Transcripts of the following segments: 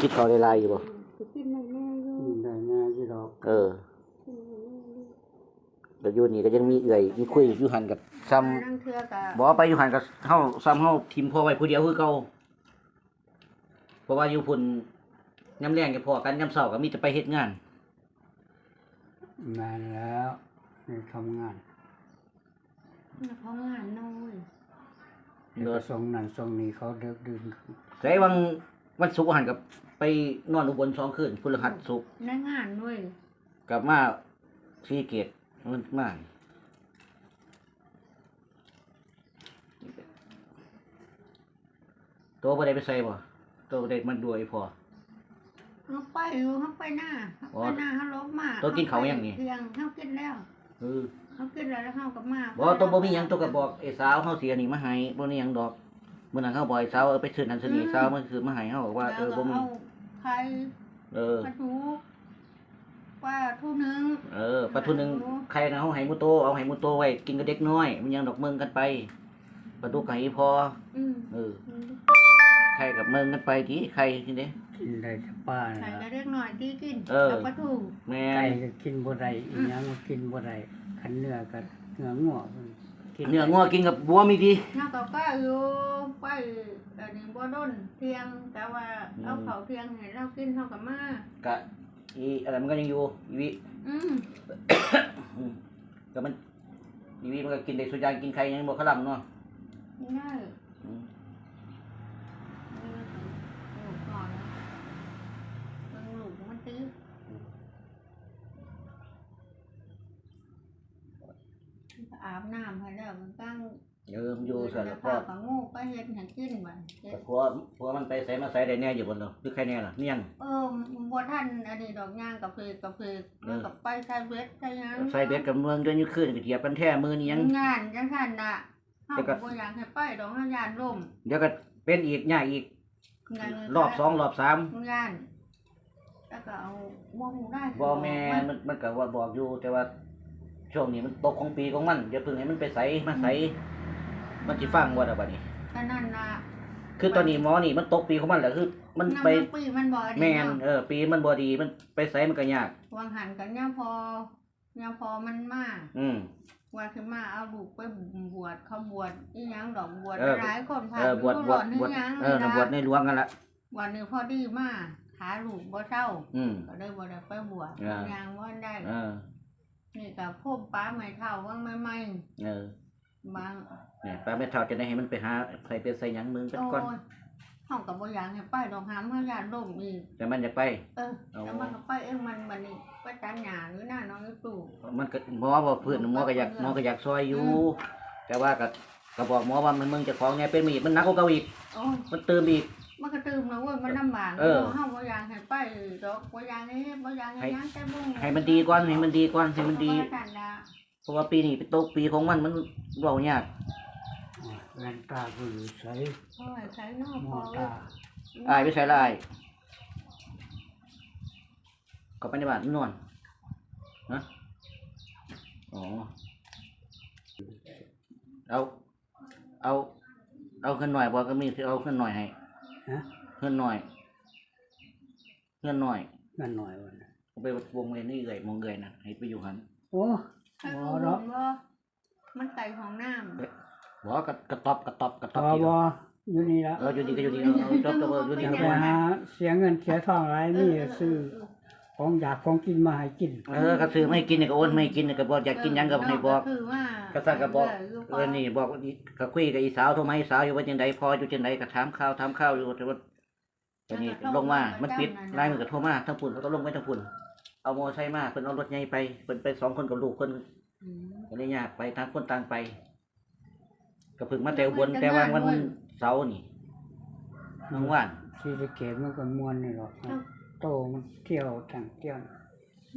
คิดเขาได้หลายอยู่บ่สิกินได้แน่อยู่อืมได้แน่ที่ดอกเออกินได้แน่อยู่แล้วอยู่นี่ก็ยังมีเอื่อยมีคุยอยู่หันกับซ้ำนั่งเทือกะบ่ไปอยู่หันกับเฮาซ้ำเฮาทีมพ่อไว้ผู้เดียวคือเก่าเพราะว่าอยู่พุ่นยามแรงก็พอกันยามเช้าก็มีแต่ไปเฮ็ดงานแม่นแล้วในทำงานเพราะงานน้อยเดี๋ยวก็ส่งนั่นส่งนี้เขาเดิกดื่นแต่วัน วันศุกร์หันกับไปนอนอุบลสองคืนพฤหัสศุกร์ได้งานด้วยกลับมาซีเกตมันมาตัวบ่ได้ไปใส่บ่ตัวบ่ได้มันด้วยพอ เขาไปอยู่เขาไปหน้าเขาไปหน้าเขาลบมาตัวกินเขายังนี่เที่ยงเขากินแล้วเออเขากินแล้วแล้วเขาก็มาบ่ตัวบ่มีหยังตัวก็บอกไอ้สาวเฮาเสียนี่มาให้บ่มีหยังดอก มื้อนั้นเฮาบอกไอ้สาวเออไปซื้อนั่นซื้อนี่สาวมันคือมาให้เฮาบอกว่าเออบ่มีแล้วก็เอาไข่เออปลาทูปลาทูหนึ่งเออปลาทูหนึงใครนะเฮาให้หมูโตเอาให้หมูโตไว้กินกับเด็กน้อย มันยังดอกเมืองกันไปปลาดุกให้พออืมเออใครกับเมืองกันไปทีใครทีนี้ กินได้แต่ป้าไข่น่ะก็เล็กหน่อยที่กินเออ กับปลาทูแม่ไก่ก็กินบ่ได้อีหยังก็กินบ่ได้ขันเนื้อก็เนื้องัว กิเนื้องัวกินกับบัวมีดีนอกจากก็อยู่ไปอันนี้บ่ด้นเที่ยง แต่ว่าเอาเขาเที่ยงให้เรากินเท่ากับมากะอีอะไรมันก็ยังอยู่อีวิอืมอืมก็มันอีวิมันก็กินได้สุดอยางกินไข่ยังบ่ขลํเนาะนี่ง่าย อืม ลูกก่อนนะเบิ่งลูกมันตื้อมันก็ อาบน้ำให้แล้วมันตั้งเออมันอยู่ซั่นแล้แล้ววก็ก็กับงูไปเฮ็ดให้กินบัดเฮ็แต่ดผัวผัวมันไปใส่มาใส่ได้แน่อยู่บ่เนาะหรือใครแน่ล่ะเมี่ยงเออบัวท่านอันนี้ดอกย่างกับเพกกับเพกแล้วกับไปใส่เบ็ดใส่หยังใส่เบ็ดกับเมืองเดือนอยู่คืนก็เหยียบกันแท้มือนี้ยังงานจังซั่นน่ะเฮาแล้วก็ก็บ่อยากให้ไปดอกเฮาย่านล่มเดี๋ยวก็เป็นอีกใหญ่อีกงานรอบสองรอบสามงานแล้วก็เอาบ่ฮู้ได้บ่แม่มันมันก็ว่าบอกอยู่แต่ว่า ช่วงนี้มันตกของปีของมันอย่าเพิ่งให้มันไปใสมาใสมันสิฟังว่าดอกบัดนี้ ก็นั่นน่ะคือตอนนี้หมอนี่มันตกปีของมันแหละคือ มันไปำปีมันบ่ดีแม่นเนาะเออ ปีมันบ่ดีมันไปใสมันก็ยาก วางหันกันยามพอยามพอมันมาอืม ว่าขึ้นมาเอาลูกไปบวชเขาบวชอีหยังดอกบวชเออ หลายคนพาเออบวชบวชนี่บวชหยังเออน่ะบวชในหลวงกันละวันนี้พอดีมาหาลูกบ่เศร้าอืม ก็เลยบ่ได้ไปบวชอ่ายังว่าได้ เออ นี่ก็พบป้าไม่เท่าว่างไม่ไม่เออบางเนี่ยป้าแม่เฒ่าจะได้ให้มันไปหาใส่เป็ดใส่หยังมึงเป็นโอ้ก่อนยเฮาก็บ่อยากให้ไปดอกหามเฮาย่านล่มอีกแต่มันอยากไป เออเอา แล้วมันก็ไปเองมันบัดนี้ไปตัดหญ้าหรือหน้าน้องอยู่ตู่ มันก็หมอบอกเพื่อนหมอก็อยากหมอก็อยากซอยอยู่แต่ว่าก็ก็บอกหมอว่ามันมึงเจะของไงเป็นมีดมันหนักกว่าเก่าอีก โอ้ยมันเติมอีก มันก็ตื่มแล้วเว้ยมันลำบากเออเฮาบ่อยากให้ไปดอกบ่อยากให้บ่อยากให้หยังแต่บ่ให้มันดีก่อนให้มันดีก่อนให้มันดี ก็สั่นล่ะเพราะว่าปีนี้เป็นตกปีของมันมันเบายากแว่นตาผู้อยู่ใส่โอ้ยใส่นอกหมพออตาอายไปใส่ลายก็ไปในบ้านนอนฮะอ๋อเอาเอาเอาขึ้นหน่อยบอกก็มีที่เอาขึ้นหน่อยให้ ฮะขึ้นหน่อยขึ้นหน่อยเงินหน่อยวันน่ะเอาไปวงเลยนี่เอ่ยมองเอ่ยนะให้ไปอยู่หันโอ้ใส่บ่ของดอกบ่มันไก่ของน้ำบอกกระกระตอบกระตอบกระตบ่อบทีเดียวบ่อยู่นี่ละเอออยู่ดีก็อยู่ดีเอาเอาจบจบอยู่ดีอย่าก็ไปอยู่ดีหาเสียเงินเสียทองหลายมีแต่ซื้อ ของอยากของกินมาให้กินเออก็ซื้อไม่ให้กินเนี่ยก็โอนไม่ให้กินเนี่ยก็บอกอยากกินหยังก็ให้บอก คือว่าก็สั่งก็บอกเออนี่บอกว่าอีก็คุยกับอีสาวโทรมาอีสาวอยู่ว่าจังไดพออยู่จังไดก็ถามข่าวถามข่าวอยู่แต่ว่าตอนนี้ลงมามันปิดไลน์มันก็โทรมาทั้งปุ่นแล้วก็ลงไปทั้งปุ่น เอาโมอไซค์มาเพิ่นเอารถใหญ่ไปเพิ่นไปสองคนกับลูกเพิ่นอืมก็เลยยากไปทางคนต่างไปก็เพิ่งมาแต่อุบนแต่ว่าวันเสาร์นี่น้องว่าน ที่สะเกตมันก็ม่วนนี่หรอก โตมันเที่ยวทั้งเที่ยว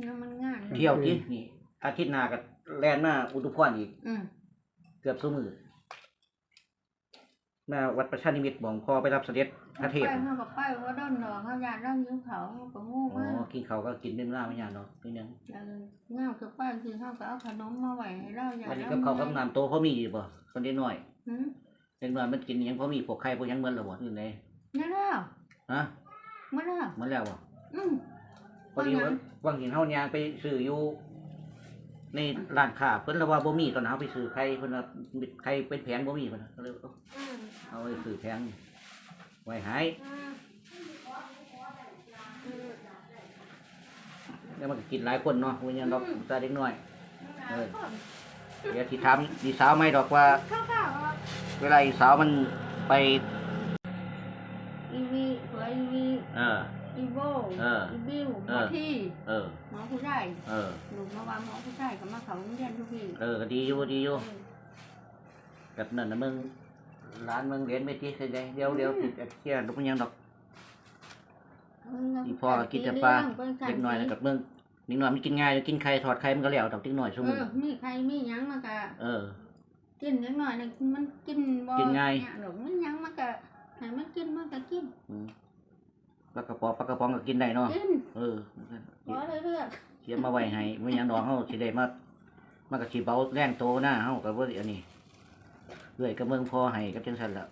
แล้วมันง่ายเที่ยวที่นี่อาทิตย์หน้าก็แล่นมาอุทุพรอีก อืมเกือบสู้มือมาวัดประชานิมิตรบ่องพอไปรับเสด็จพระเทพไปเขากับไปว่าด้นดอกเขาอยากได้ยิ้วเขาเขาก็โง่อ๋อมากกินเขาวก็กินเป็นเวลาไม่ยากเนาะนิดนึงเออเงาคือป้าคือเขาก็เอาขนมมาไว้ให้เราอยากวันนี้กับเขาวกับน้ำโตเขามีอยู่บ่คนเด็กน้อยหืมเด็กน้อยมันกินอิหยังเขามีพวกไข่พวกหยังเหมือนหรือบ่นี่ไงนี่แล้วฮะมาแล้วหมันแล้วบ่ อืม พอดีว่าวังหินเฮายางไปซื้ออยู่ในร้านค้าเพิ่นละว่าบ่มีตอนนั้นเฮาไปซื้อไข่เพิ่นว่าไข่เป็นแผงบ่มีเพิ่นน่ะก็เลยเอาอืมเอาไปซื้อแผงไว้ให้อืมอืม แล้วมันก็กินหลายคนเนาะวันนี้ดอกตาเด็กน้อย เออข้าวเดี๋ยวสิถามอีสาวไหม่ดอกว่าข้าวข้าวเวลาอีสาวมันไป อีวีเผื่ออีวี เอ ออีโบเอออีบิวหเอมออที่เออ หมอผู้ชายเออ หนูมาว่าหมอผู้ชายก็มาเขาโรงเรียนทุกทีเออก็ดีอยู่ดีอยู่แบบนั้นนะมึงร้านมึงเรียนไม่ดีใช่ไหมเดี๋ยวเดี๋ยวติดเที่ยลูกมันยังดอกอีพ่อกินแต่ปลาเด็กน้อยนะกับมึงเด็กน้อยมันกินง่ายอยู่กินไข่ถอดไข่มันก็แล้วดอกเด็กน้อยชั่วเอโมงอมีใครมีหยังมากะเออ กินเล็กน้อยนึงมันกินบ่กินง่ายหรอกมันหยังมากะให้มันกินมันก็กินอืม ปลากระป๋องปลากระป๋องก็กินได้เนาะ กินเออบ่เลยเลือกเขียนมาไว้ให้มันยังดอกเฮาสิได้มามันก็สิเบาแรงโตหน้าเฮาก็บ่ได้อันนี้เรื่อยก็เมืองพอให้กับจังซั่นล่ะ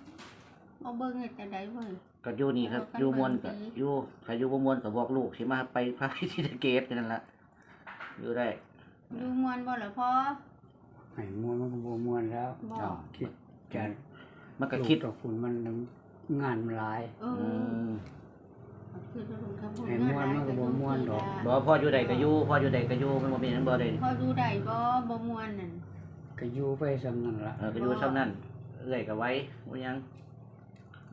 เอาเบิ่งเฮ็ดแต่ใดเว้ย ก็อยู่นี่ครับเอากันอยู่มวนก็บางทีอยู่ถ้าอยู่บ่มวนก็บอกลูกสิมาไปพาไปที่ตะเกตนั่นล่ะอยู่ได้ดูมวนบ่ล่ะพ่อให้ม่วนมันก็บ่ม่วนแล้วบ่อ้าวคิดจะมันก็คิด ลูกับคุณมันงานมันหลาย เออือม ให้ม่วนมันก็บ่ม่วนดอก บ่พ่ออยู่ใดก็อยู่พ่ออยู่ใดก็อยู่มันบ่เป็นหยังบ่ได้พอดูได้บ่บ่ม่วนนั่นก็อยู่ไปสำนั่นล่ะเออก็อยู่ซ้ำนั้นเอื้อยก็ไว้บ่หยัง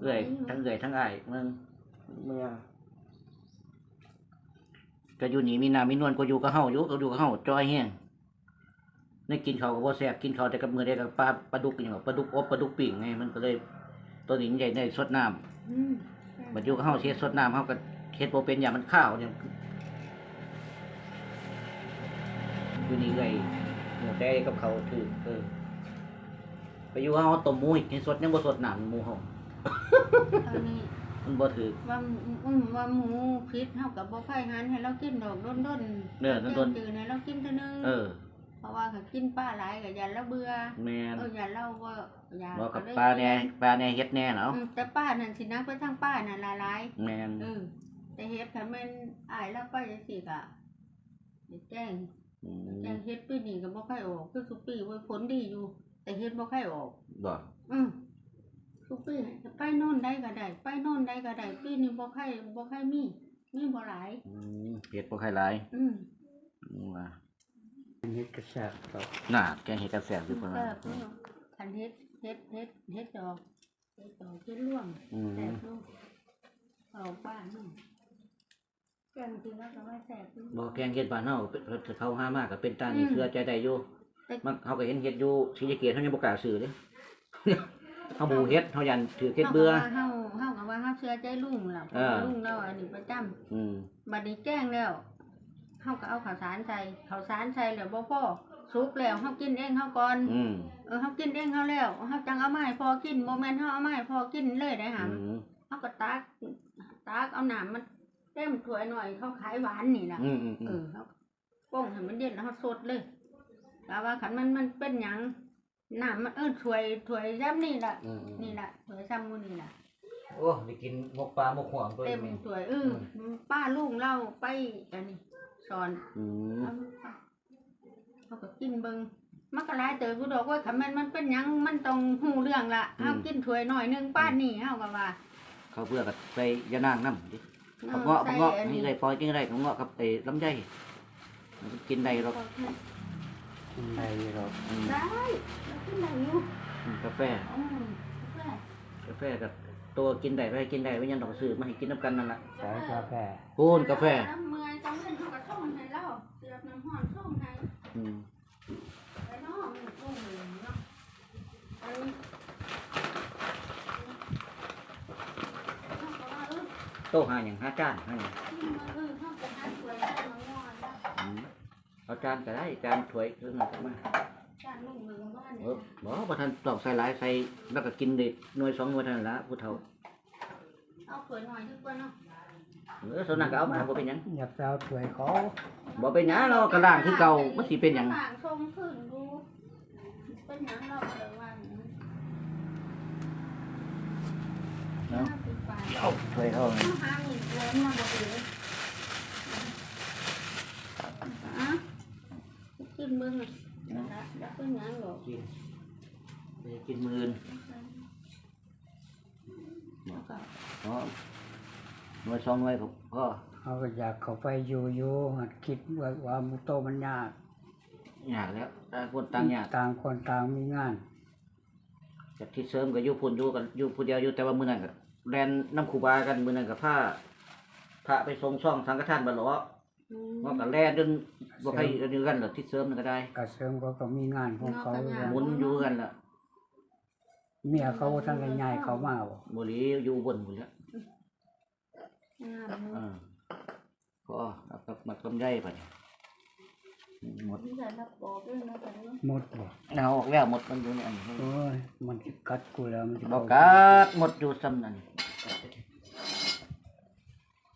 เอื้อยทั้งเอื้อยทั้งอ้ายมึงเมื่อก็อยู่นี่มีน้ามีนวลก็อยู่กับเฮาอยู่ก็อยู่กับเฮาจอยแฮงในกินข้าวก็บ่แซ่บกินข้าวแต่กับมื้อใดก็ปลาปลาดุกอหยังปลาดุกอบปลาดุกปิ่งไงมันก็เลยตัวนี้มันใหญ่ได้สดน้ำอืม บัดอยู่กับเฮาเฮ็ดสดน้ำเฮาก็เฮ็ดบ่เป็นอย่างมันข้าวเนี่ยอยู่นี่เลยหมูแต่กับเขาถือเออไปอยู่เฮาต้มหมูอีกกินสดยังบ่สดน้ำหมูเฮาตอนนี้มันบ่ถือว่าอืมว่าหมูพิษเท่ากับบ่ไข่หันให้เรากินดอกด้นด้นเด้อต้นจืดให้เรากินเท่านึงเออ เพราะว่าเขากินปลาหลายก็ยันเราเบื่อแม่นเออยันเราว่าอ ยากบ่กับเลยปลาแหน่ปลาแหน่เฮ็ดแหน่เนาะอืมแต่ป้านั่นสินะไปทางป้านั่นหลายแม่นๆเออแต่เฮ็ดถ้าแม่นอายแล้วไปจังซี่ก็สิแจ้งอืมแจ้งเฮ็ดปีนี้ก็บ่ค่อยออกคือทุกปีไว้ผลดีอยู่ แต่เฮ็ดบ่ค่อยออกบ่อืมทุกปีจะไปโน่นได้ก็ได้ ไปโน่นได้ก็ได้ปีนี้บ่ค่อยบ่ค่อยมีมีบ่หลายอืมเฮ็ดบ่ค่อยหลายอืมอืมว่าเฮ็ดกระแซบดอกน่าแกงเฮ็ดกระแสบอยู่พุ่นก็น่ะเพิ่นคันเฮ็ดเฮ็ดเฮ็ดเฮ็ดดอกเฮ็ดดอกเฮ็ดร่วงอืมแสบลูกเอาบ้านนู่นแกงกินแล้วก็ว่าแสบลูก บ่แกงเฮ็ดบ้านเฮาเป็นเขาหามากก็เป็นตานี่เชื่อใจได้อยู่แต่มันเขาก็เห็นเฮ็ดอยู่ศรีสะเกษเฮายังบ่กล้าซื้อเด้ เฮาบ่เฮ็ดเฮายันถือเฮ็ดเบื่อ เฮาเฮาก็ว่าเฮาเชื่อใจลุงล่ะเพเอราะอว่าลุงเราอันนี้ประจำอืมบัดนี้แจ้งแล้วเฮาก็เอาข้าวสารใส่ข้าวสารใส่แล้วบ่พอ สุกแล้วเฮากินเองเฮาก่อนอืมเออเฮากินเองเฮาแล้วเฮาจังเอามาให้พอกินบ่แม่นเฮาเอามาให้พอกินเลยได้หำอืมเขาก็ตักตักเอาหนามมันเต็มถ้วยหน่อยเขาขายหวานนี่นะอืมอืมเออืมอเขาป้องให้มันเย็นแล้วเขาสดเลยแต่ว่าขันมันมันเป็นหยังหนามมันเออถ้วยถ้วยซ้ำนี่แหละอืมอืมนี่แหละถ้วยซ้ำมูนี่แหละโอ้ได้กินหมกปลาหมกห่วงตัวเต็นี้มถ้วยเออป้าลุงเล่าไปอันนี้สอนอืมเอาลูกไป เขาก็กินเบิงมันก็หลายเต๋อกูดอกว่าขันมันมันเป็นหยังมันต้องหูเรื่องละเอากินถ้วยหน่อยหนึงป้านนี่เอาก็ว่าเขาวเพื่อกับใส่ยานางน้ำดิอผัอกเงาะผักเงาะใส่อันี่ได้พอกินได้ผักเงาะกับไอ้ลำไยมันก็กินได้หรอกกินได้ดอกอืมได้แล้วกินได้อยู่อืมกาแฟ อืมแม่กาแฟกับตัวกินได้ไปกินได้ไม่ยันดอกซื้อมาให้กินน้ำกันนั่นแหละสายกาแฟพูนกาแฟ น้ำเมื่อยจังเล่นเขาก็ส่งให้เราเสียบน้ำห้อนส่งให้ อืมไปเนาะมันส่งเลยเนาะอันนี้เขาก็ว่าเออโต๊ะหาอย่างหาจานหาอย่างที่มันเออเขาจะหาสวยได้มางอนแล้วอืมเอาจานก็ได้จานถ้วยคือมันก็มาจานลุงหนึ่งบ้านเอเนี่ยอบอกว่าท่านตอกใส่หลายใส่แล้วก็กินเด็ดหน่วยสองหน่วยเท่านั้นละผู้เฒ่าเอาสวยหน่อยดีกว่าเนาะเออส่วนนั้นก็เอามาบ่เป็นหยังอยากไปเอาถ้วยเขา บ่เป็นหยังเรากระล่างคือเก่ามันสิเป็นหยังต่างชงขึ้นดูเป็นหยังเราเลยว่าอย่างนี้เนาะไปปลาเอาถ้วยเขาเอาหาหนึ่งเล้มาบ่ถืออะกินเบิ่งอะแล้วเป็นหยังหรอกกินไปกินมืออื่นแล้วก็ เพราะหน่วยสองหน่วยก็พอ เขาก็อยากเข้าไปอยู่อยู่หัดคิดว่าว่ามุโตมันยากยากแล้วต่างคนต่างยากต่างคนต่างมีงานจากที่เสริมก็อยู่พุ่นอยู่กันอยู่ผู้เดียวอยู่แต่ว่ามื้อนั้นก็แลนน้ำครูบากันมื้อนั้นก็พาพระไปส่งช่องสังฆทานบัดหลออืมมันก็แล่นจนบ่ใครอันเดียวกันหรอกที่เสริมนั่นก็ได้กระเสริมเขาก็มีงานของเขาหมุนอยู่กันล่ะเมียเขาทั้งกันใหญ่เขามาบ่บ่หลีอยู่บนพุ่นแล้วงามเอเนาะอพอเอากับมักลำไยบัดนี้หมดนี่ก็รับปอกด้วยนะแต่เนาะหมดบ่เอาออกแล้วหมดมันอยู่ในอันนี้โอ้ยมันสิกัดกูแล้วมันสิบอกกัดหมดอยู่ซ้ำนั่น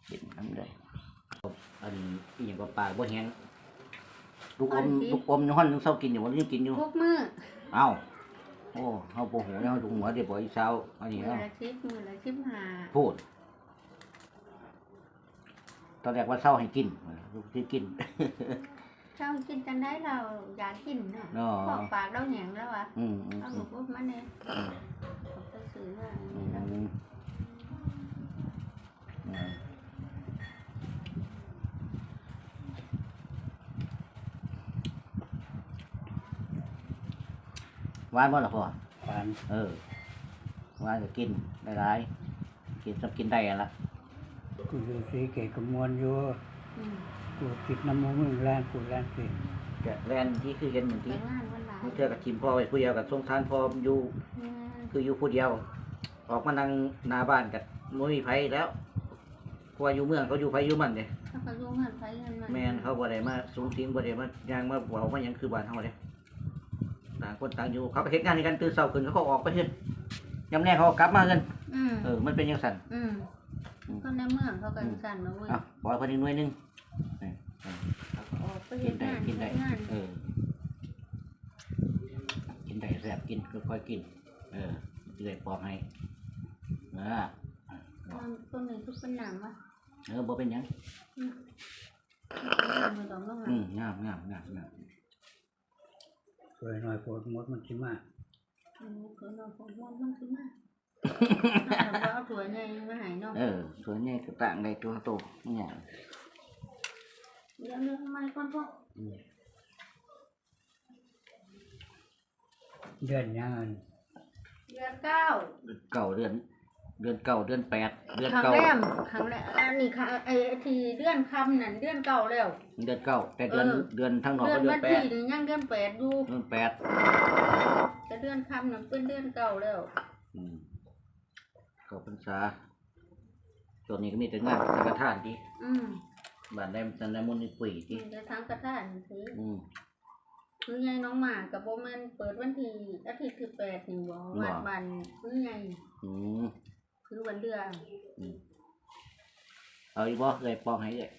กินน้ำได้อันอีหยังก็ปากบ่แห้งลูกอมลูกอมย้อนยังเศร้ากินอยู่บ่ยังกินอยู่ทุกมื้อเอ้าโอ้เฮาบ่ฮู้แล้วเฮาดูหัวเดี๋ยวบ่อีเช้าอันนี้มื้อเนาะละสิบมื้อละสิบห้าพูด ตอนแรกว่าเศร้าให้กินลูกที่กิน เจ้ากินจังได้เราอยากกินเนาะเนาะพอกปากเราแหงแล้วอะอืมอืมเอาอืลูมกปุ๊บมาเนี่ยอืมผมจะซื้อมาอืมอืมหวานบ่ล่ะพ่อปานเออหวานก็กินได้หลายกินสับกินได้อะละ กูอยู่สีเกตกมวนอยู่อืมกูติดน้ำมูกมึงแลนกูแลนสิแกะแลนที่คือเห็นเหมือนไปที่งานวันหลายเทื่อกับทีมพ่อไว้ผู้เดียวกับสงทานพ่ออยู่เนี่ยคืออยู่ผู้เดียว ออกมานั่งหน้าบ้านกับมุ้ยไผแล้วเพราะว่าอยู่เมืองเขาอยู่ไผอยู่มันเด้เขาก็ยุ่งเงินไปเงินมาแม่นเขาบ่ได้มาสูงสิงบ่ได้มาย่างมาเว้ามาหยังคือบ้านเฮาเด้ต่างคนต่างอยู่เขาก็เฮ็ดงานในกันตื่นเช้าขึ้นเขาก็ออกไปเฮ็ดยามแน่เขาก็กลับมากันอืมเออมันเป็นจังซั่น อืม คนในเมืองเขาก็สั่นมาเว้ยอะปล่อยเพิ่นอีกหน่วยหนึงออกไปกิเฮ็นดได้งานกินได้เฮ็ดงานเออกินได้แซ่บกินค่อยๆกิน เออสิได้ปอกให้เออคนนี้ทุกเป็นหนังวะเออบ่เป็นหยัง มือดองลงมาอืมงามงามงามงามสวยหน่อยโพดหมดมันสิมาอืมคือเราคงม่วนมันคือมาเราเอาถั่วใหญ่มาให้เนาะเออสวยใหญ่ก็ต่างได้ตัวโตนี่หยังเดี๋ยวเรื่องใหม่ก่อนพวกอืมเดือนยังอันเดือนเก้าเดือนเก่าเดือนเดือนเก่าเดือนแปดเดือนครั้งเก่าแรกครั้งแรกอันนี้ค่ะไอ้ที่เดือนคำนั่นเดือนเก่าแล้วเดือนเก่าแต่เดือนเออเดือนทางนอกเดือนก็เดือวันนแปที่ดนี่ยังเดือนแปดอยู่เดือนแปดแต่เดือนคำนั่นเป็นเดือนเก่าแล้วอืม เข้าพรรษาช่วงนี้ก็มีแต่งานสังฆทานที่อืมบ้านได้มันได้มุนต์ปุ๋ยที่จะทั้งกระทานสิอืม คือไงน้องหมากับโบแมนเปิดวันที่อาทิตย์ที่แปดนี่บอกวัดบันคือไงอืมคือวันเดือนเอาอีกบ่เลยปองให้เลย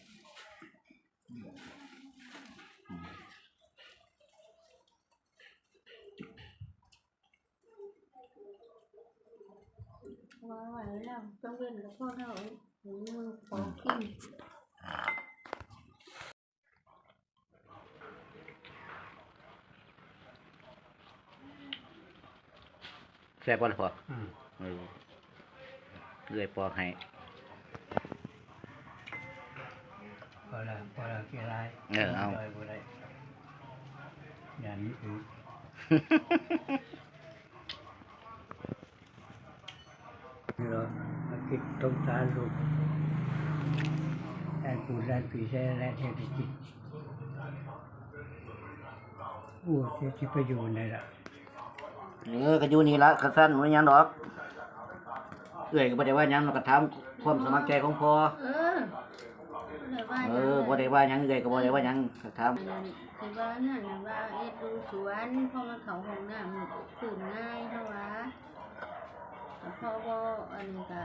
ว่าไหวแล้วต้องเว้นกับพ่อเราหรือมึงขอกินแซ่บบ่ล่ะพ่ออืมเออเลยปองให้พอละพอละกี่ไรเออเอาได้บ่ได้อย่านี้คือ เหรอมาคิดตรงสารลูกแอนกูแลนปีแซ่แลนเศรษฐกิจโอ้เศรษฐกิจไปอยู่ไหนล่ะเออก็อยู่นี่ละกระสั้นบ่หยังดอกเอ้อยก็บ่ได้ว่าหยังเราก็ถามความสมัครใจของพ่อเออเลยว่าเออบ่ได้ว่าหยังเอ้อยก็บ่ได้ว่าหยังก็ถามคือว่านั่นน่ะว่าเอ็ดดูสวนพอมาเขาห้องน้ำตื่นง่ายเท่าว่า แต่พอบ่อันนี้ก็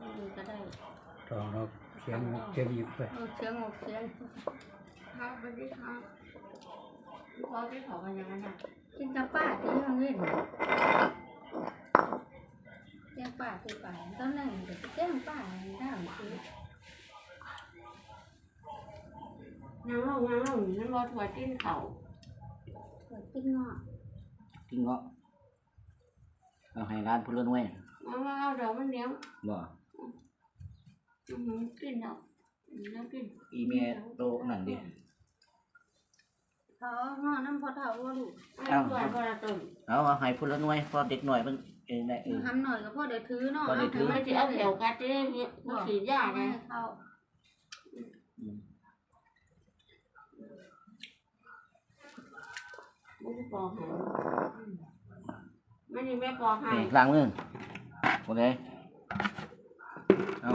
อันนี้ก็ได้ตองเราเสียงมุกเสียงหยิบไปเออเสียงอกเสียงครับสวัสดีครับพอที่เขากันยังไงนะกินกับป้าที่ห้องเล่นแจ้งป้าคือไปตอนนั้นก็แจ้งป้าได้คือนางลงนางลงนั่นบ่ถั่วจิ้นเขาเปิดปิ้งงอกกินเงาะ เอาให้ร้านพุ่นเลื่อนไว้เอามาเอาเดี๋ยวมันเลี้ยงบ่อือหือกินเนาะแล้วกินอีเมลโตนั่นดิเขางอน้ำพอเท่าว่าลูกเอาถั่วพอละตุ่มเอาเอาให้พุ่นเลื่อนไว้พอเด็กหน่อยมันเอ้ยได้เออทำหน่อยก็พอได้ถือเนาะพอได้ถือมันจะเอาแถวกัดจะได้บ่ฉีดยาไงเขาอืมมันจะปอกให้ มันนี่แม่ปอกให้นี่ล้างมือคนไหนเอา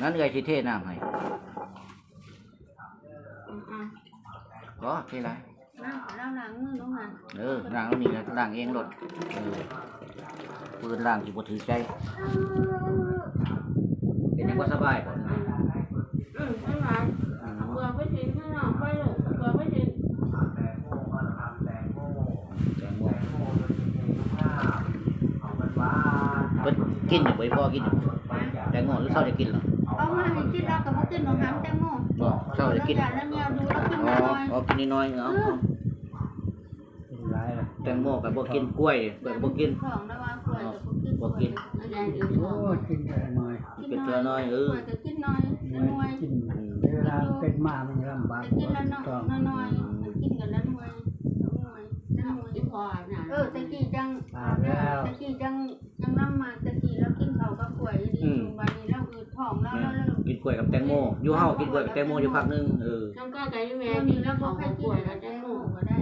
นั่นเอ้ยสิเทน้ำให้อืออะก็เทไรน้ำล้างล้างมือน้องหันเออล้างเอานี่แหละล้างเองรถเออปืนล้างสิบ่ถือใจเป็นยังบ่สบายบ่อืมไม่ไหวอืม เบื่อไปฉีดข้างนอกไปเลยเบื่อไปฉีด แตงโมเพิ่น กินอยู่บ่พ่อกินอยู่แตงโมหรือเช้าจะกินเหรอเอามาให้กินแล้วก็บ่กินน้องหำแตงโมบ่เช้าจะกินแล้วแล้วเนี่ยดูแล้วกินอ๋อน้อยอ๋อกินนิดหน้อยเอาเอากินหลายละแตงโมกับบ่กินกล้วยกล้วยก็บ่กินของระวังกล้วยก็บ่กินบ่กินแล้วยายดื่มโอ้กินแต่น้อยเป็นเกลือน้อยเอกอล้วยก็กินน้อยน้อยกินเวลาเป็นมามันลำบากแต่กินแล้วน้อยต้องน้อยมันกินกันแล้วน้อยน้อย น้อยที่พอน่ะเออตะกี้จังตายแล้ว ตะกี้จังจังน้ำมาตะกี้แล้วกินข้าวกับกล้วยดีวันนี้เราอืดท้องแล้วแล้วแล้ว กินกล้วยกับแตงโมอยู่เฮากินกล้วยกับแตงโมอยู่พักหนึงเออต้องก็ใจแม่แม่กิมีนแล้แล้ววก็เขาใครก็กิป่นวยแล้แล้ววแตจะงโมหมูก็ได้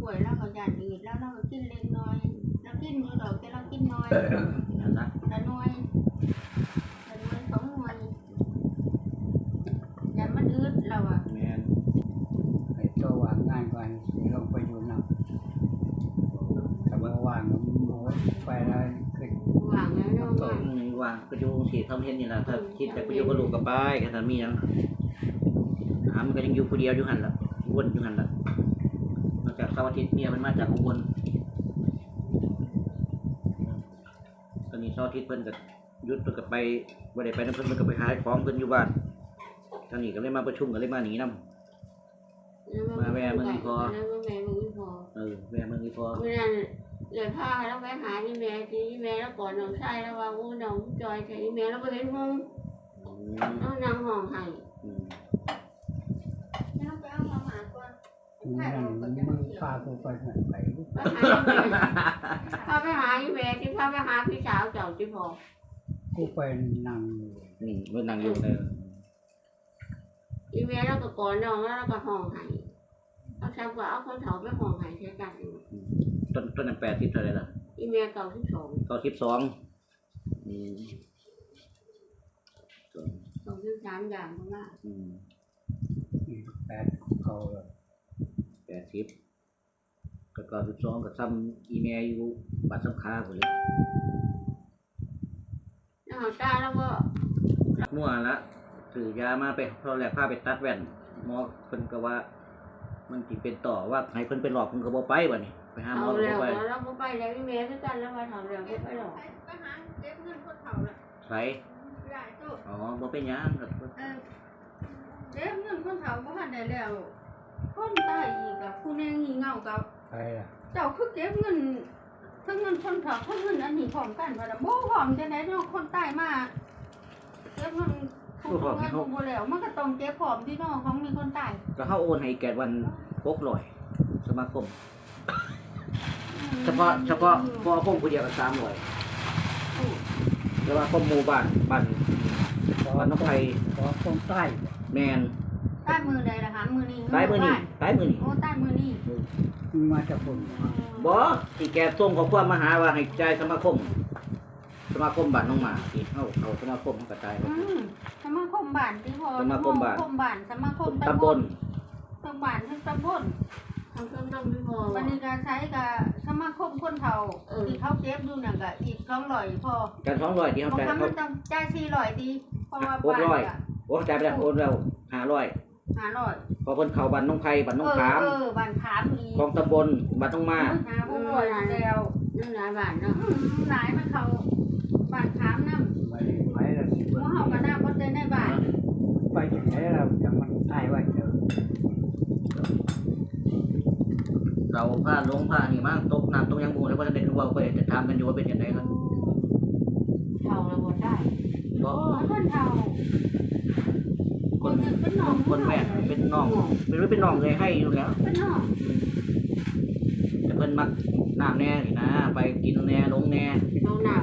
ป่วยแล้วก็ยานอืดแล้วเราก็กินเล็กน้อยแล้วกินอยู่ดอกแต่เรากินน้อยนั่นนะละน้อยละน้อยสองน้อยยานมันอืดเราอะแม่นไอ้ตัวว่างงานก่อนสิลงไปอยู่นำแต่ว่าว่างก็โอ้ย ไปแล้วขึ้นหวังแล้วเนาะก็มีว่าก็อยู่สิทำเฮ็ดนี่ล่ะถ้าคิดจะไปอยู่กับลูกกับป้ายก็ถ้ามีหยังหามันก็ยังอยู่ผู้เดียวอยู่หั่นล่ะวนอยู่หั่นล่ะนอกจากเสาร์อาทิตย์เมียมันมาจากอุบลตอนนี้เสาร์อาทิตย์เพิ่นก็หยุดเพิ่นก็ไปบ่ได้ไปนำเพิ่นเพิ่นก็ไปหาของเพิ่นอยู่บ้านทางนี้ก็เลยมาประชุมก็เลยมาหนีนํแล้วแม่มึงอีพอ เออแม่มึงนี่พอ เมื่อนั้น เลยพาแล้วไปหาที่แม่ที่แม่แล้วก่อนน้องชายแล้วว่าอู้น้องจอยใช่แม่แล้วไปเห็นมุงอืมน้องนางห้องให้อืมแล้วไปเอามาหมาก่อนนั่นมึงพากูไปไหนไปไปหาที่แม่พาไปหาที่แม่ที่พาไปหาพี่สาวเจ้าที่พอกูไปนั่งอยู่นี่เพิ่นนั่งอยู่เออที่แม่แล้วก็ก่อนน้องแล้วก็ห้องให้เอาทำว่าเอาคนเฒ่าไปห้องให้ใช้กัน ต้นต้นนั้น80เท่าไหร่ล่ะที่แม่เก่าที่สองเก้าสิบสองอืมสองที่สามอย่างเพราะว่าอืมอีกแปดเขาเลยแปดสิบก็เก้าสิบสองก็ซ้ำอีเมลอยู่บัตรสำคัญหมดเลยแล้วเอาตาแล้วก็มั่วละถือยามาไปพอแรกพาไปตัดแว่นหมอเพิ่นก็ว่า มันสิเป็นต่อว่าให้เพิ่นไปหลอกเพิ่นก็บ่ไปบัดนี้ ไปหาหมเอาอก็แล้วบ่ไปแล้วก็ไปแล้วที่แม่ด้วยกันแล้วมาทำแล้วก็ไปหรอกไปหาเก็บเงินคนเฒ่าละไสได้ตู้อ๋อบ่เป็นหยังครับเออเก็บเงินคนเฒ่าบ่ทันได้แล้วคนตายอีกอะผู้แนงงี่เง่ากับไปละเจ้าคือเก็บเงินทั้งเงินคนเฒ่าทั้งเงินอันนี้พร้อมกันว่าน่ะบ่พร้อมจังได๋เนาะคนตายมาเก็บเงินผู้ทำงานบ่แล้วมันก็ต้องเก็บพร้อมที่เนาะของมีคนตายก็เฮาโอนให้แกวัน600สมาคม เฉพาะเฉพาะพอคมผู้เดียวก็300แล้วว่าคมหมู่บ้านบ้านบ้านน้องไผขอคงใต้แมนใต้มือใดล่ะคะมือนี้ใตายมื้อนี้ใตายมื้อนี้โอ้ใต้มือนี้มึงมาจากปุ่นบอที่แกส่งข้อความมาหาว่าให้จ่ายสมาคม สมาคมบ้านน้องหมาที่เข้าเขาสมาคมเขากระจายอืมสมาคมบ้านที่พอสมาคมบ้านสมาคมบ้านสมาคมตำบลตำบลทั้งตำบล ทำเครื่องต้มไม่พอวันนี้การใช้กับสมาคมคนเฒ่าเออที่เขาเก็บอยู่น่ะก็อีก200พอการสองร้อยที่เขาบางจ่ายครั้งเขามันต้องจ่าย400ดีเพราะว่าหกบ้านร้อยก็โอ้จ่ายไปแล้วโอนแล้วห้าร้อย500พอเพิ่นเข้าบ้านน้องไผ่บ้านน้องเออขามเออบ้านขามอีกกองตำบลบ้านน้องมาหาผู้ป่วยแล้วนั่งหลายบาทเนาะอืมหลายมันเขาบ้านขามน้ไปไปแล้วสิำหัวเฮาก็น้ำบ่ได้ในบ้านไปถึงไหนเราจะมันตายไว้เจอ เราผ้าลงผ้านี่มั่งตกน้ำตกยังบูแล้วก็จะเด็กว่าไปจะถามกันอยู่ว่าเป็นยังไงครับเท่าแล้วบ่ได้บ่โอ้คนเฒ่าคนเป็นน้องคนแม่เป็นน้องเป็นว่าเป็นน้องเลยให้อยู่แล้วเป็นน้องแต่เพิ่นมักน้ำแน่นี่นะ ไปกินแน่ลงแน่น้องน้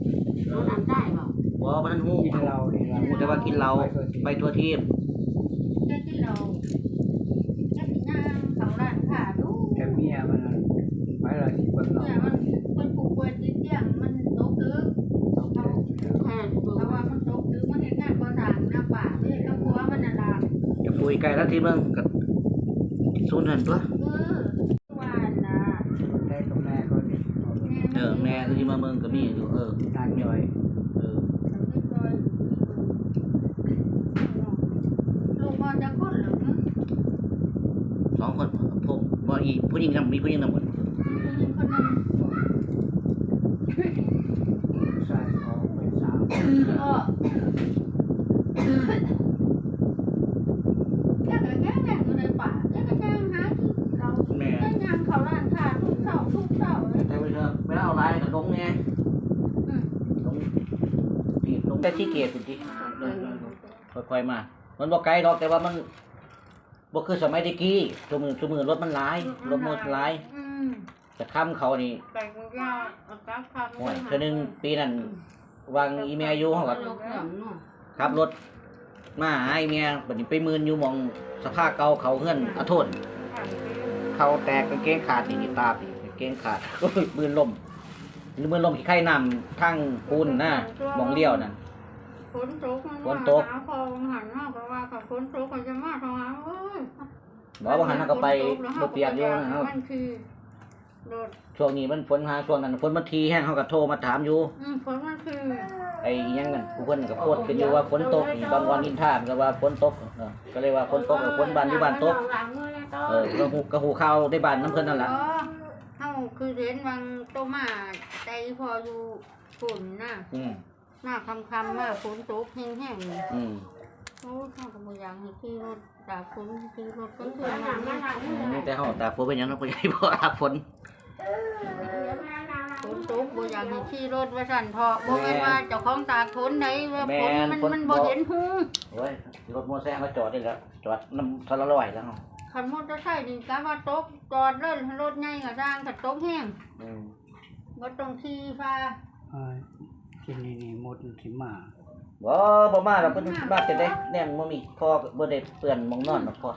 ำน้องน้ำได้บ่บ่บ่ทันฮู้กินเรานี่เราฮู้แต่ว่ากินเหล้าไปทั่วทีบแกกินเหล้าแกกินน้ำเขาร้านค้าดู แต่เมียมันไปเราสิเบิ่งเราเนี่ยมันมันปลูกกล้วยติดเตียงมันตกตึกแค่ดูเพราะว่ามันตกตึกมันเฮ็ดงานก่อสร้างหน้าป่าเฮ็ดกับผัวมันน่ะล่ะจะปุยไก่แล้วที่เมืองกับศูนย์หันตัวเออว่าน่ะได้กับแม่เขาดิเออแม่คือที่มาเมืองก็มีอยู่เออนางย่อย เออ ลูกมันจะคนเหรือ สองคนผมบ่อี ผู้หญิงนำมีผู้หญิงนำหมดผู้หญิงคนหนึงสายเขาเป็นสาวก็แกก็แกแกอยู่ในป่าแกก็แกหาที่เราแม่แกย่างเขาร้านค้าทุกเช้าทุกเช้าเลยแต่ไปเถอะไม่เอาลายกับลงแน่ลงที่ลงแต่ที่เกตพุ่นที่ค่อยๆมา มันบ่ไกลดอกแต่ว่ามัน บ่คือสมัยตะกี้ตัวมือตัวมือรถมันหลายรถมันหลายอืมจะค้ำเขานี่แต่ก็ยากเอากลับคำโอ้ยเทื่อหนึงปีนั้นวางอีเมลอยู่เฮาก็ลูกเสียงเนาะขับรถ มาหาไอ้เมียบัดนี้ไปมืนอยู่หมองสภาพเก่าเขาเฮือนอาโทษเขาแตกกางเกงขาดนี่นี่ตาบนี่กางเกงขาดโอ้ยมืนลมมืนลมขี้ไข่น้ำทั้งปูนนะหมองเลี้ยวนั่น ฝนตกมันฝนตก หาพอหันหน้าเพราะว่ากับฝนตกมันจะมาทางหาเอ้ยบอกว่าหันหน้าก็ไปบ่เปียกอยู่นะคครัรับบมันคือโดดช่วงนี้มันฝนหาช่วงนั้นฝนมันทีแห้งเขาก็โทรมาถามอยู่อืมฝนมันคือไอ้อิหยังนั่นผู้เพิ่นก็โพดขึ้นอยู่ว่าฝนตกนี่บางวันอินทานก็ว่าฝนตกเออก็เลยว่าฝนตกกับฝนบ้านที่บ้านตกหลังมือเลยโตเออก็หูก็หูข้าวได้บ้านน้ำเพิ่นนั่นล่ะอ๋อเฮาคือเห็นบางโตมาใจพออยู่ฝนน่ะอืม หน้าคำคำๆมาฝนตกแห้งๆอืมโอ้ข้าก็บ่อยากให้ขี่รถจากฝนขี่รถก็ก็คืคืออมันหลังมาหลังอืมือมเลยแต่เฮาตากฝนเป็นหยังเนาะบ่ใหญ่บ่ตากฝนฝนตกบ่อยากให้ขี่รถว่าสั่นเถาะบ่แม่นว่าเจ้าของตากฝนไหนว่าฝนมันมันบ่เห็นหูโอ้ยรถมอเตอร์ไซค์มาจอดนี่แหล้วจอดน้ำทะละลอยแล้วเนาะคันมอเตอร์ไซค์นี่กะว่าตกจอดเลยรถใหญ่ก็สร้างก็ตกแห้งอืมบ่ต้องขี่ฟ้าเอ้ ยกินนี่นี่หมดสิมาบ่บ่มาดอกเพิ่นมาจะได้แน่นบ่มีพ่อบ่ได้เปื้อนหมองนอนดอกพ่อ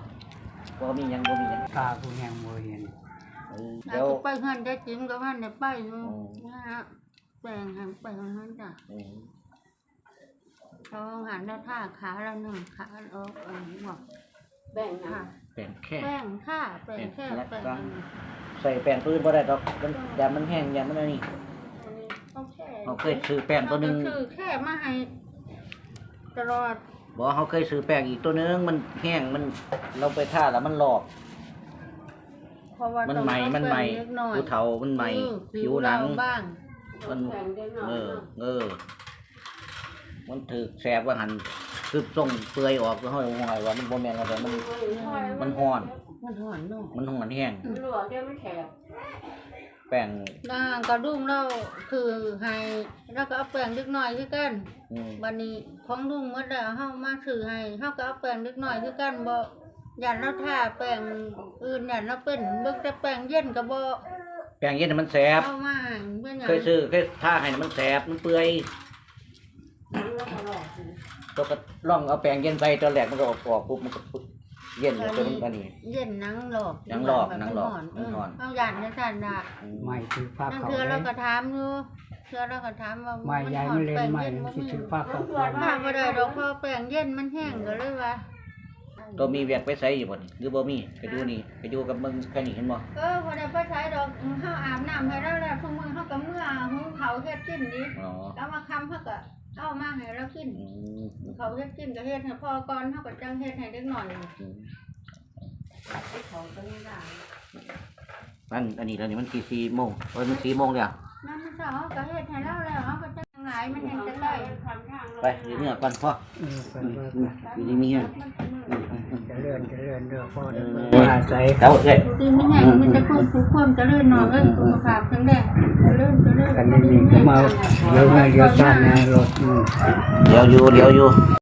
บ่มีหยังบ่มีหยังตาผู้แหงบ่เห็นเออถ้าเดี๋ยวจะไปเฮือนได้จิ้มก็ว่าได้ไปอยู่อืม นะฮะแปลงหันไปเฮือนจ้ะอืมเขาหันแล้วท่าขาแล้วหนึ่งขาออกเออบอกแบ่งนะค่ะแป้งแค่แป้งท่าแป้งแค่แป้งใส่แป้งปืนบ่ได้ดอกมันยามมันแห้งยามมันอันนี้ ต้องแค่เขาเคยซื้อแป้งตัวหนึงคือแค่มาให้ตลอดบ่เขาเคยซื้อแป้งอีกตัวหนึงมันแห้งมันเราไปทาแล้วมันหลอก เพราะว่ามันต้องใหม่เอามันใหม่แป้งเล็กน้อยผู้เฒ่ามันใหม่เออผิวหนัง เราบ้างมันแบ่งได้หน่อยเออเออ มันถือแสบว่าหันคือส่งเปลือยออกแล้วห้อยหอยว่ามันบ่แม่นอะไรมัน มันฮ้อน มันหอนเนาะมันหอนแห้งมันหลวมเดี๋ยวมันแฉบแป้งด่างกระดุมเราคือให้แล้วก็เอาแป้งเล็กน้อยคือกันอืมบัดนี้ของลุงเมื่อแล้วเฮามาถือให้เฮาก็เอาแป้งเล็กน้อยคือกันบ่ยันเราทาแป้งอื่นยันเราเป็นเบิ่งแต่แป้งเย็นก็บ่แป้งเย็นน่ะมันแสบเอามาให้เป็นหยังเคยซื้อเคยทาให้น่ะมันแสบมันเปื่อยมันก็ตลอดตัวก็ลองเอาแป้งเย็นใส่ตอนแรกมันก็ออกออกปุ๊บมันก็ปุ๊บ เย็นเลยจนมันอันนี้ เย็นหนังหลอกหนังหลอกแบบหนังหลอกมัหนังหลอกเเอายันในสันน่ะอืมไม่ถือผ้านั่นเขาเทื่อเลเรายก็ถามอยู่เทื่อเราก็ถามว่าไม่ยายไม่เล่นไม่บ่สิมีถือผ้าเขาถามบ่ได้ดอกเพราะแป้งเย็นมันแห้งก็เลยว่าตัวมีเวียกไปใส่อยู่บ่นี่หรือบ่มีไปดูนี่ไปดูกับมึงแค่นี้เห็นบ่เออพอได้ไปใช้ดอกเฮาอาบน้ำให้แล้วแล้วทุกมื้อเฮาก็เมื่อหุงเขาวเฮ็ดกินดิอ๋อแล้วมาค่ำเฮาก็ เอามาให้เรากิน อืมเขาเฮ็ดกินก็เฮ็ดให้พ่อก่อนเฮาก็จังเฮ็ดให้เด็กน้อยอืมของก็ไม่ได้อันอันนี้ตอนนี้มันกี่สี่โมงเออมันสี่โมงแล้วนั่นมันเช้าเฮาก็เฮ็ดให้เราแล้วเฮาก็จังไหนลายมันยังจะได้ไปเดี๋ยวเมื่อก่อนพ่อเออไปอืมว่าอืมอยู่ดีมีเงี้ยจะเลื่อนจะเลื่อนเด้อพ่อเด้อเออเพิ่นอาศัยเขาเอ้ยดีไม่แห้งมันจะควบคุมความเจะเลื่อนนอนเอ้ยสุขภาพแข็งแรงเจะเลื่อนจะเลื่อนกันนี่ก็มาเดี๋ยวมาเดี๋ยวซ่านนะรถอืมเดี๋ยวอยู่เดี๋ยวอยู่